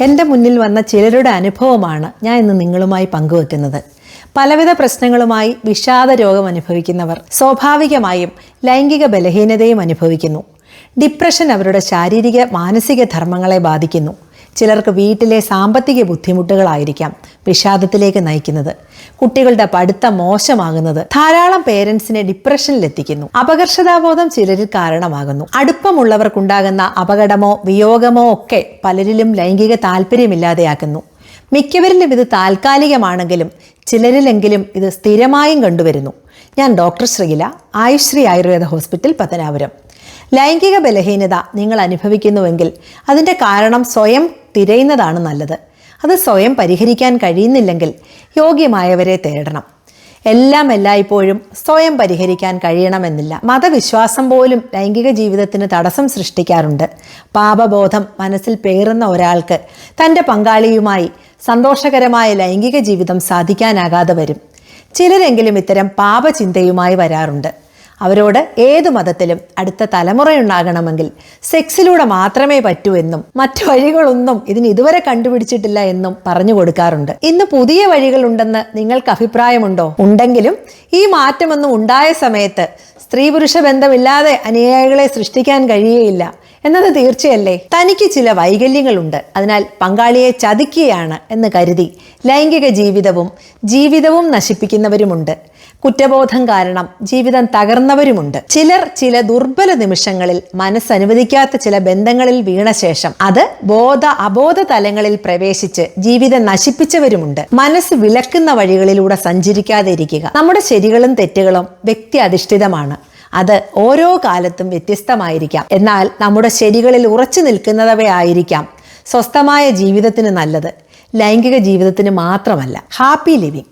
എന്റെ മുന്നിൽ വന്ന ചിലരുടെ അനുഭവമാണ് ഞാൻ ഇന്ന് നിങ്ങളുമായി പങ്കുവെക്കുന്നത്. പലവിധ പ്രശ്നങ്ങളുമായി വിഷാദ രോഗം അനുഭവിക്കുന്നവർ സ്വാഭാവികമായും ലൈംഗിക ബലഹീനതയും അനുഭവിക്കുന്നു. ഡിപ്രഷൻ അവരുടെ ശാരീരിക മാനസിക ധർമ്മങ്ങളെ ബാധിക്കുന്നു. ചിലർക്ക് വീട്ടിലെ സാമ്പത്തിക ബുദ്ധിമുട്ടുകളായിരിക്കാം വിഷാദത്തിലേക്ക് നയിക്കുന്നത്. കുട്ടികളുടെ പഠിത്തം മോശമാകുന്നത് ധാരാളം പേരൻസിനെ ഡിപ്രഷനിലെത്തിക്കുന്നു. അപകർഷതാബോധം ചിലരിൽ കാരണമാകുന്നു. അടുപ്പമുള്ളവർക്കുണ്ടാകുന്ന അപകടമോ വിയോഗമോ ഒക്കെ പലരിലും ലൈംഗിക താല്പര്യമില്ലാതെയാക്കുന്നു മിക്കവരിലും ഇത് താൽക്കാലികമാണെങ്കിലും ചിലരിലെങ്കിലും ഇത് സ്ഥിരമായും കണ്ടുവരുന്നു. ഞാൻ ഡോക്ടർ ശ്രീല ആയുശ്രീ ആയുർവേദ ഹോസ്പിറ്റൽ പത്തനാപുരം. ലൈംഗിക ബലഹീനത നിങ്ങൾ അനുഭവിക്കുന്നുവെങ്കിൽ അതിന്റെ കാരണം സ്വയം തിരയുന്നതാണ് നല്ലത്. അത് സ്വയം പരിഹരിക്കാൻ കഴിയുന്നില്ലെങ്കിൽ യോഗ്യമായവരെ തേടണം. എല്ലാം എല്ലായ്പ്പോഴും സ്വയം പരിഹരിക്കാൻ കഴിയണമെന്നില്ല. മതവിശ്വാസം പോലും ലൈംഗിക ജീവിതത്തിന് തടസ്സം സൃഷ്ടിക്കാറുണ്ട്. പാപബോധം മനസ്സിൽ പേറുന്ന ഒരാൾക്ക് തന്റെ പങ്കാളിയുമായി സന്തോഷകരമായ ലൈംഗിക ജീവിതം സാധിക്കാനാകാതെ വരും. ചിലരെങ്കിലും ഇത്തരം പാപചിന്തയുമായി വരാറുണ്ട്. അവരോട് ഏതു മതത്തിലും അടുത്ത തലമുറയുണ്ടാകണമെങ്കിൽ സെക്സിലൂടെ മാത്രമേ പറ്റൂ എന്നും മറ്റു വഴികളൊന്നും ഇതിന് ഇതുവരെ കണ്ടുപിടിച്ചിട്ടില്ല എന്നും പറഞ്ഞു കൊടുക്കാറുണ്ട്. ഇന്ന് പുതിയ വഴികളുണ്ടെന്ന് നിങ്ങൾക്ക് അഭിപ്രായമുണ്ടോ? ഉണ്ടെങ്കിലും ഈ മാറ്റമൊന്നും ഉണ്ടായ സമയത്ത് സ്ത്രീ പുരുഷ ബന്ധമില്ലാതെ അനുയായികളെ സൃഷ്ടിക്കാൻ കഴിയുകയില്ല എന്നത് തീർച്ചയല്ലേ? തനിക്ക് ചില വൈകല്യങ്ങളുണ്ട്. അതിനാൽ പങ്കാളിയെ ചതിക്കുകയാണ് എന്ന് കരുതി ലൈംഗിക ജീവിതവും ജീവിതവും നശിപ്പിക്കുന്നവരുമുണ്ട്. കുറ്റബോധം കാരണം ജീവിതം തകർന്നവരുമുണ്ട്. ചിലർ ചില ദുർബല നിമിഷങ്ങളിൽ മനസ്സനുവദിക്കാത്ത ചില ബന്ധങ്ങളിൽ വീണ ശേഷം അത് ബോധ അബോധ തലങ്ങളിൽ പ്രവേശിച്ച് ജീവിതം നശിപ്പിച്ചവരുമുണ്ട്. മനസ്സ് വിലക്കുന്ന വഴികളിലൂടെ സഞ്ചരിക്കാതെ ഇരിക്കുക നമ്മുടെ ശരികളും തെറ്റുകളും വ്യക്തി അധിഷ്ഠിതമാണ്. അത് ഓരോ കാലത്തും വ്യത്യസ്തമായിരിക്കാം. എന്നാൽ നമ്മുടെ ശരികളിൽ ഉറച്ചു നിൽക്കുന്നതവയായിരിക്കാം സ്വസ്ഥമായ ജീവിതത്തിന് നല്ലത്. ലൈംഗിക ജീവിതത്തിന് മാത്രമല്ല. Happy living